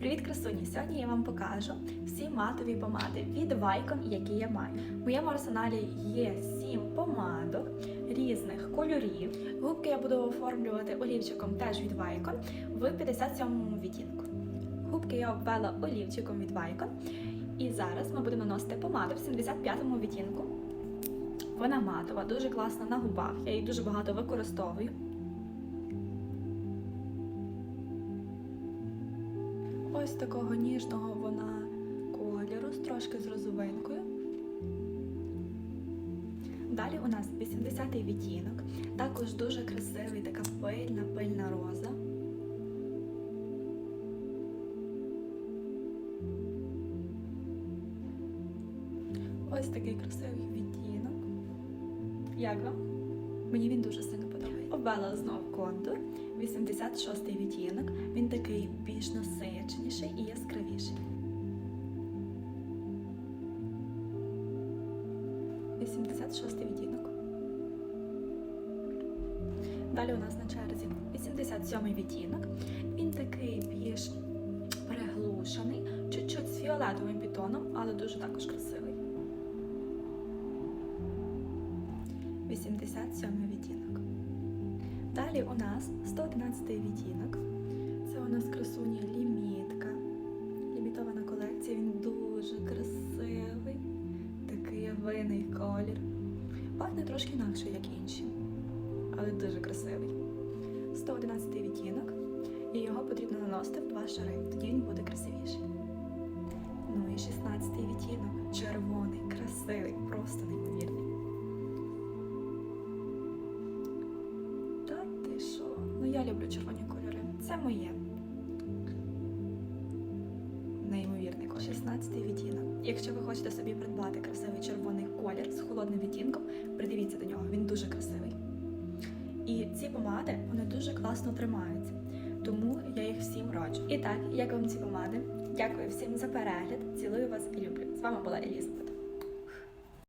Привіт, красуні! Сьогодні я вам покажу всі матові помади від Vicon, які я маю. В моєму арсеналі є 7 помадок різних кольорів. Губки я буду оформлювати олівчиком теж від Vicon в 57-му відтінку. Губки я обвела олівчиком від Vicon. І зараз ми будемо наносити помаду в 75-му відтінку. Вона матова, дуже класна на губах. Я її дуже багато використовую. Ось такого ніжного вона кольору, з трошки з розовинкою. Далі у нас 80-й відтінок, також дуже красивий, така пильна, пильна роза. Ось такий красивий відтінок. Як вам? Мені він дуже сильно. Обвела знов контур, 86-й відтінок. Він такий більш насиченіший і яскравіший. 86-й відтінок. Далі у нас на черзі 87-й відтінок. Він такий більш приглушений, чуть-чуть з фіолетовим підтоном, але дуже також красивий. 87 відтінок. Далі у нас 111 відтінок. Це у нас красуня лімітка. Лімітована колекція, він дуже красивий, такий винний колір. Пахне трошки інакше, як інші, але дуже красивий. 111 відтінок, і його потрібно наносити в два шари, тоді він буде красивіший. Я люблю червоні кольори. Це моє. Неймовірний колір. 16 відтінок. Якщо ви хочете собі придбати красивий червоний колір з холодним відтінком, придивіться до нього, він дуже красивий. І ці помади вони дуже класно тримаються. Тому я їх всім раджу. І так, як вам ці помади? Дякую всім за перегляд. Цілую вас і люблю. З вами була Елізабет.